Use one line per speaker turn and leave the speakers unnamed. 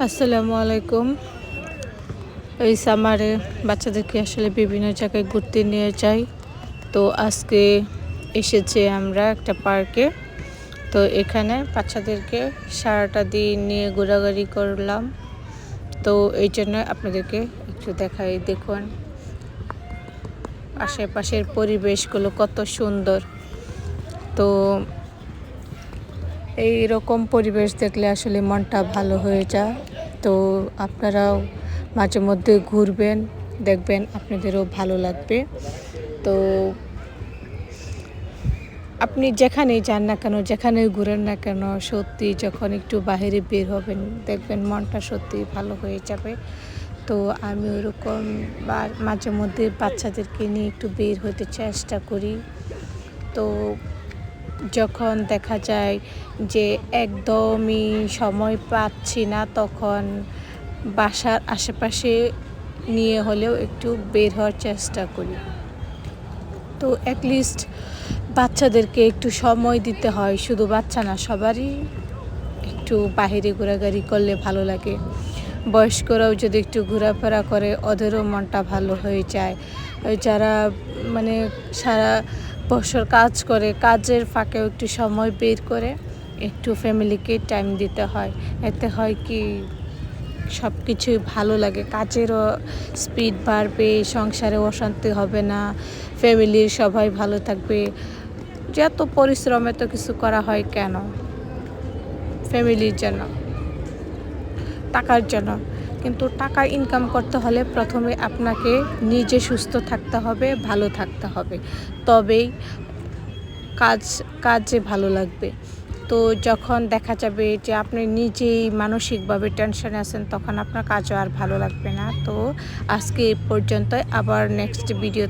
আসসালামু আলাইকুম। এই সামারে বাচ্চাদেরকে আসলে বিভিন্ন জায়গায় ঘুরতে নিয়ে যাই। তো আজকে এসেছে আমরা একটা পার্কে। তো এখানে বাচ্চাদেরকে সারাটা দিন নিয়ে ঘোরাঘুরি করলাম। তো এই জন্য আপনাদেরকে একটু দেখাই, দেখুন। আশেপাশের পরিবেশগুলো কত সুন্দর। তো এই রকম পরিবেশ দেখলে আসলে মনটা ভালো হয়ে যায়। তো আপনারাও মাঝে মধ্যে ঘুরবেন, দেখবেন আপনাদেরও ভালো লাগবে। তো আপনি যেখানেই যান না কেন, যেখানেই ঘুরেন না কেন, সত্যি যখন একটু বাইরে বের হবেন, দেখবেন মনটা সত্যি ভালো হয়ে যাবে। তো আমি ওরকম মাঝে মধ্যে বাচ্চাদেরকে নিয়ে একটু বের হতে চেষ্টা করি। তো যখন দেখা যায় যে একদমই সময় পাচ্ছি না, তখন বাসার আশেপাশে নিয়ে হলেও একটু বের হওয়ার চেষ্টা করি। তো অ্যাটলিস্ট বাচ্চাদেরকে একটু সময় দিতে হয়। শুধু বাচ্চা না, সবারই একটু বাহিরে ঘোরাঘুরি করলে ভালো লাগে। বয়স্করাও যদি একটু ঘোরাফেরা করে, ওদেরও মনটা ভালো হয়ে যায়। যারা মানে সারা বছর কাজ করে, কাজের ফাঁকেও একটু সময় বের করে একটু ফ্যামিলিকে টাইম দিতে হয়। এতে হয় কি সব কিছুই ভালো লাগে। কাজেরও স্পিড বাড়বে, সংসারে অশান্তি হবে না ফ্যামিলির সবাই ভালো থাকবে। যত পরিশ্রমে তো কিছু করা হয় কেন? ফ্যামিলির জন্য, টাকার জন্য। কিন্তু টাকা ইনকাম করতে হলে প্রথমে আপনাকে নিজে সুস্থ থাকতে হবে, ভালো থাকতে হবে। তবেই কাজ, কাজে ভালো লাগবে। তো যখন দেখা যাবে যে আপনি নিজেই মানসিকভাবে টেনশনে আছেন, তখন আপনার কাজও আর ভালো লাগবে না। তো আজকে এই পর্যন্ত আবার নেক্সট ভিডিও